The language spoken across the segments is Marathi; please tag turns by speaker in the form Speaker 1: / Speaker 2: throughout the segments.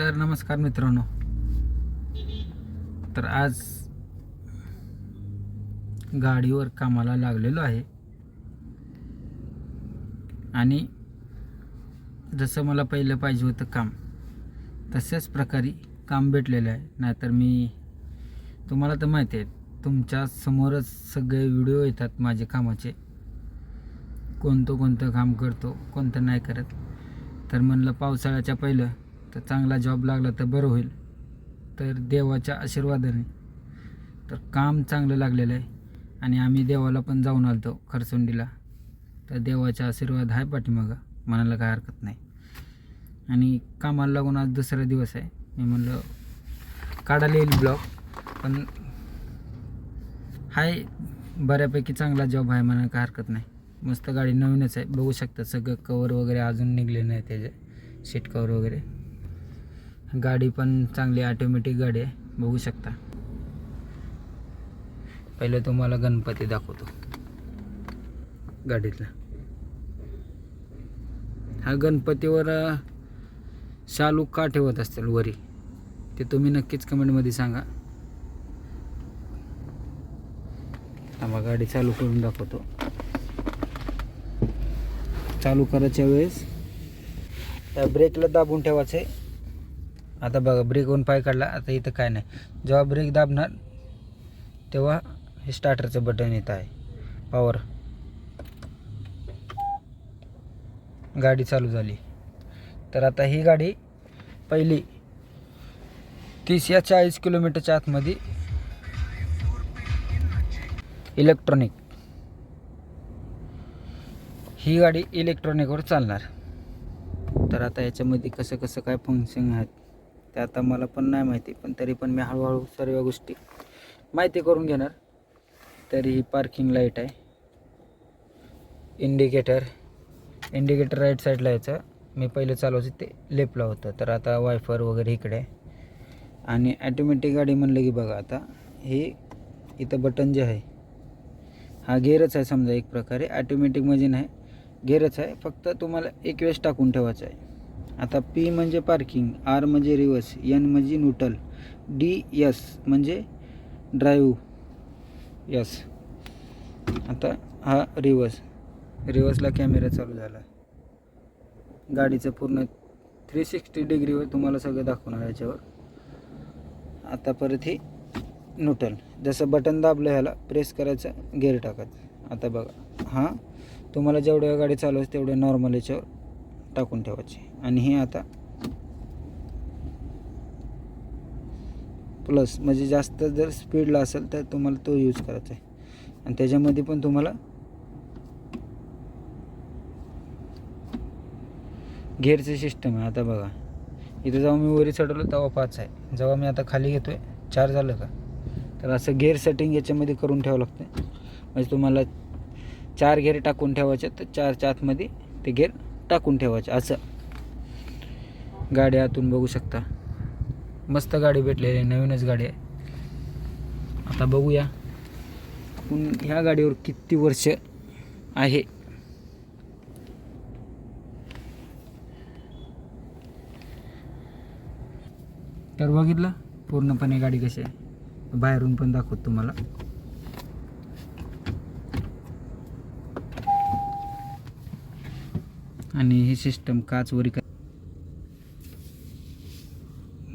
Speaker 1: तर नमस्कार मित्रांनो. तर आज गाडीवर कामाला लागलेलो आहे. आणि जसं मला पहिलं पाहिजे होतं काम तशाच प्रकारे काम भेटलेलं आहे. नाहीतर मी तुम्हाला तर माहिती आहे तुमच्या समोरच सगळे व्हिडिओ येतात माझे कामाचे. कोणतं कोणतं काम करतो कोणतं नाही करत. तर म्हणलं पावसाळ्याच्या पहिलं तर चांगला जॉब लागला तर बरं होईल. तर देवाच्या आशीर्वादाने. तर काम चांगलं लागलेलं आहे. आणि आम्ही देवाला पण जाऊन आलतो खरसुंडीला. तर देवाचा आशीर्वाद आहे पाठीमागं. म्हणायला काय हरकत नाही. आणि कामाला लागून आज दुसरा दिवस आहे. मी म्हणलं काढायला येईल ब्लॉग. पण हाय बऱ्यापैकी चांगला जॉब आहे म्हणायला काय हरकत नाही. मस्त गाडी नवीनच आहे. बघू शकता सगळं कवर वगैरे अजून निघले नाही त्याचे. सीट कवर वगैरे. गाडी पण चांगली ऑटोमॅटिक गाडी आहे. बघू शकता. पहिले तुम्हाला गणपती दाखवतो. गाडीतला. हा गणपतीवर शालू का ठेवत असतील वरी? ते तुम्ही नक्कीच कमेंटमध्ये सांगा. आम्हा गाडी चालू करून दाखवतो. चालू करायच्या वेळेस त्या ब्रेकला दाबून ठेवायचं. आहे आता बघा ब्रेकवरून पाय काढला आता इथं काय नाही. जेव्हा ब्रेक दाबणार तेव्हा हे स्टार्टरचं बटन येत आहे. पॉवर गाडी चालू झाली. तर आता ही गाडी पहिली तीस या चाळीस किलोमीटरच्या आतमध्ये इलेक्ट्रॉनिक ही गाडी इलेक्ट्रॉनिकवर चालणार. तर आता याच्यामध्ये कसं कसं काय फंक्शन आहेत? ते आता मला पण नाही माहिती पण तरी पण मी हळूहळू सर्व गोष्टी माहिती करून घेणार. तरी ही पार्किंग लाइट आहे इंडिकेटर इंडिकेटर राईट साईडला यायचं मी पहिले चालवायचं ते लेपला होतं. तर आता वायफर वगैरे इकडे आहे. आणि ॲटोमॅटिक गाडी म्हणलं की बघा आता हे इथं बटन जे आहे हा गेअरच आहे समजा एक प्रकारे. ॲटोमॅटिक म्हणजे नाही गेअरच आहे. फक्त तुम्हाला एक वेळेस टाकून ठेवायचं आहे. आता पी म्हणजे पार्किंग आर म्हणजे रिवर्स एन म्हणजे न्यूटल डी यस म्हणजे ड्राईव्ह यस आता हा रिवर्स रिवर्सला कॅमेरा चालू झाला. गाडीचं पूर्ण थ्री सिक्स्टी डिग्रीवर तुम्हाला सगळं दाखवणार याच्यावर. आता परत ही न्यूटल जसं बटन दाबलं ह्याला प्रेस करायचं गेअर टाकायचं. आता बघा. हां तुम्हाला जेवढ्या गाडी चालू असते तेवढ्या नॉर्मल याच्यावर टाकून ठेवायची. आणि हे आता प्लस म्हणजे जास्त जर स्पीडला असेल तर तुम्हाला तो यूज करायचा आहे. आणि त्याच्यामध्ये पण तुम्हाला गेअरची सिस्टम आहे. आता बघा इथं जेव्हा मी वरी चढवलं तेव्हा पाच आहे. जेव्हा मी आता खाली घेतो आहे चार झालं का? तर असं गेअर सेटिंग याच्यामध्ये करून ठेवावं लागतं म्हणजे तुम्हाला चार गेअर टाकून ठेवायचे तर चारच्या आतमध्ये ते गेअर टाकून ठेवायचे असं. गाडी आतून बघू शकता. मस्त गाडी भेटलेली आहे नवीनच गाडी आहे. आता बघूया. आपण ह्या गाडीवर किती वर्ष आहे? तर बघितलं पूर्णपणे गाडी कशी आहे. बाहेरून पण दाखवत तुम्हाला. आणि ही सिस्टम काच वरी का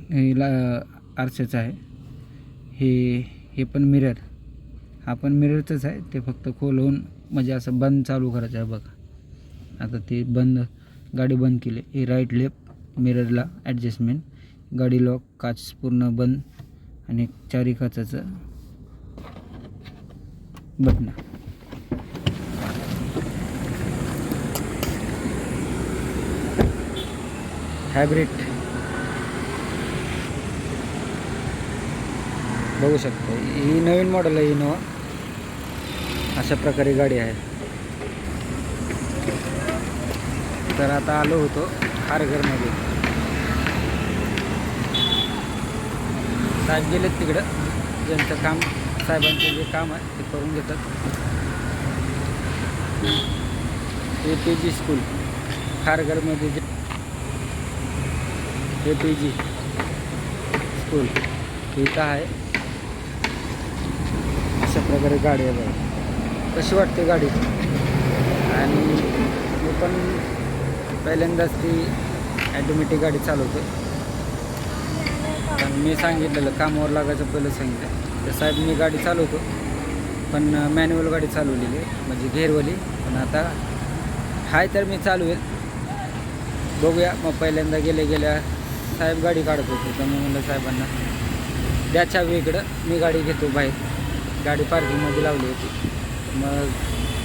Speaker 1: हिला आरशाचं आहे. हे हे पण मिरर हा पण मिररचंच आहे. ते फक्त खोल होऊन म्हणजे असं बंद चालू करायचं आहे बघा. आता ते बंद गाडी बंद केली. हे राईट लेफ्ट मिररला ॲडजस्टमेंट गाडी लॉक काच पूर्ण बंद आणि चारी काचाचं बटणं हायब्रिड बघू शकतो. ही नवीन मॉडेल आहे इनोवा अशा प्रकारे गाडी आहे. तर आता आलो होतो खारघरमध्ये. साहेब गेलेत तिकडं. ज्यांचं काम साहेबांचं जे काम आहे ते करून घेतात. ए पी जी स्कूल खारघरमध्ये जे ए पी जी स्कूल इथं आहे. प्रकारे गाडी आहे बघा. कशी वाटते गाडी? आणि मी पण पहिल्यांदाच ती ॲटोमॅटिक गाडी चालवतो पण मी सांगितलेलं कामावर लागायचं पहिलं सांगितलं. तर साहेब मी गाडी चालवतो. पण मॅन्युअल गाडी चालवलेली आहे म्हणजे घेरवाली. पण आता हाय तर मी चालवेल. बघूया. मग पहिल्यांदा गेले गेल्या साहेब गाडी काढत होते. तर मी म्हणलं साहेबांना त्याच्या वेगळं मी गाडी घेतो बाहेर. गाडी पार्किंगमध्ये लावली होती. मग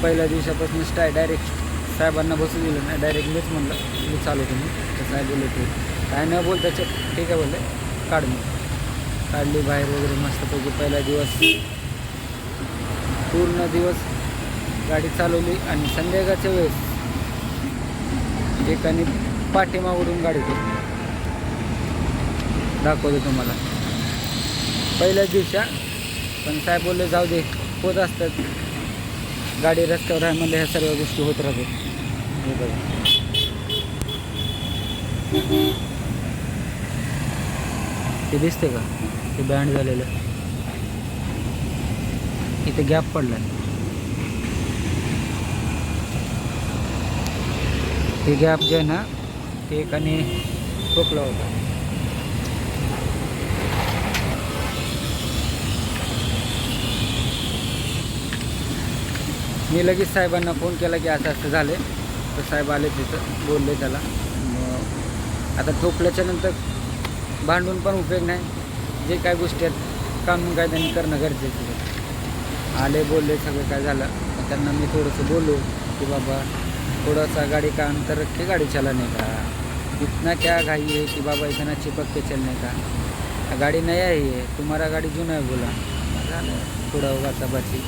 Speaker 1: पहिल्या दिवसापासून स्टाय डायरेक्ट साहेबांना बसू दिलं नाही. डायरेक्ट मीच म्हणलं मी चालवतो मी तर साहेब बोलले ते काय न बोलता त्याच्यात ठीक आहे बोलले. काढ मी काढली बाहेर वगैरे मस्तपैकी. पहिला दिवस पूर्ण दिवस गाडी चालवली आणि संध्याकाळच्या वेळेस एकाने पाठीमागडून गाडी केली दाखवतो तुम्हाला. पहिल्याच दिवसा पण साहेब बोलले जाऊ दे होत असतात. गाडी रस्त्यावर आहे म्हणजे ह्या सर्व गोष्टी होत राहतात. हे बघा. ते दिसते का? ते बँड झालेलं. इथे गॅप पडलाय. ते गॅप जे आहे ना ते एकाने ठोकला होता. मी लगेच साहेबांना फोन केला की असं असं झालं तर साहेब आले तिथं बोलले त्याला. मग आता ठोकल्याच्यानंतर भांडून पण उपयोग नाही. जे काय गोष्टी आहेत कानून कायद्याने करणं गरजेचं आहे. आले बोलले सगळं काय झालं. मग त्यांना मी थोडंसं बोललो की बाबा थोडासा गाड़ी का अंतर रखे गाड़ी चला नाही का? इतना क्या घाई है कि बाबा इतना चिपक के? चलने का गाड़ी नया ही है तुम्हारा गाड़ी जुना है बोला. झालं. थोडा होगा बाची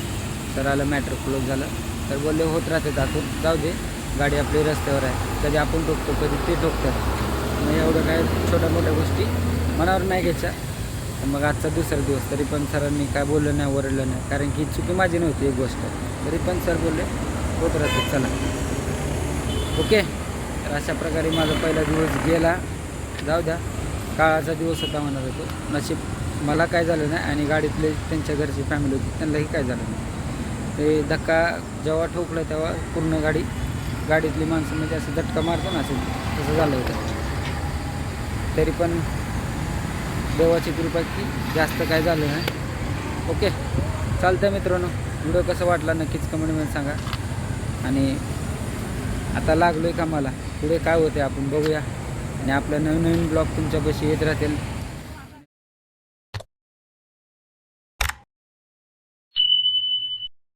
Speaker 1: तर आलं मॅटर क्लोज झालं. तर बोलले होत राहते दाखवून जाऊ दे. गाडी आपली रस्त्यावर आहे. कधी आपण ठोकतो कधी ते ठोकतात. मग एवढं काय छोट्या मोठ्या गोष्टी मनावर नाही घ्यायच्या. तर मग आजचा दुसरा दिवस तरी पण सरांनी काय बोललं नाही ओरडलं नाही. कारण की चुकी माझी नव्हती एक गोष्ट. तरी पण सर बोलले होत राहते. चला. ओके. तर अशा प्रकारे माझा पहिला दिवस गेला. जाऊ द्या. काळाचा दिवस होता म्हणत होतो नशीब मला काय झालं नाही आणि गाडीतले त्यांच्या घरची फॅमिली होती त्यांनाही काय झालं नाही. ते धक्का जेव्हा ठोकलं तेव्हा पूर्ण गाडी गाडीतली माणसं म्हणजे असं झटका मारतो ना असेल तसं झालं होतं. तरी पण देवाची कृपा की जास्त काय झालं नाही. ओके चालतं मित्रांनो. व्हिडिओ कसं वाटला नक्कीच कमेंटमध्ये सांगा. आणि आता लागलो आहे कामाला. पुढे काय होते आपण बघूया. आणि आपलं नवीन नवीन ब्लॉग तुमच्यापाशी येत राहतील.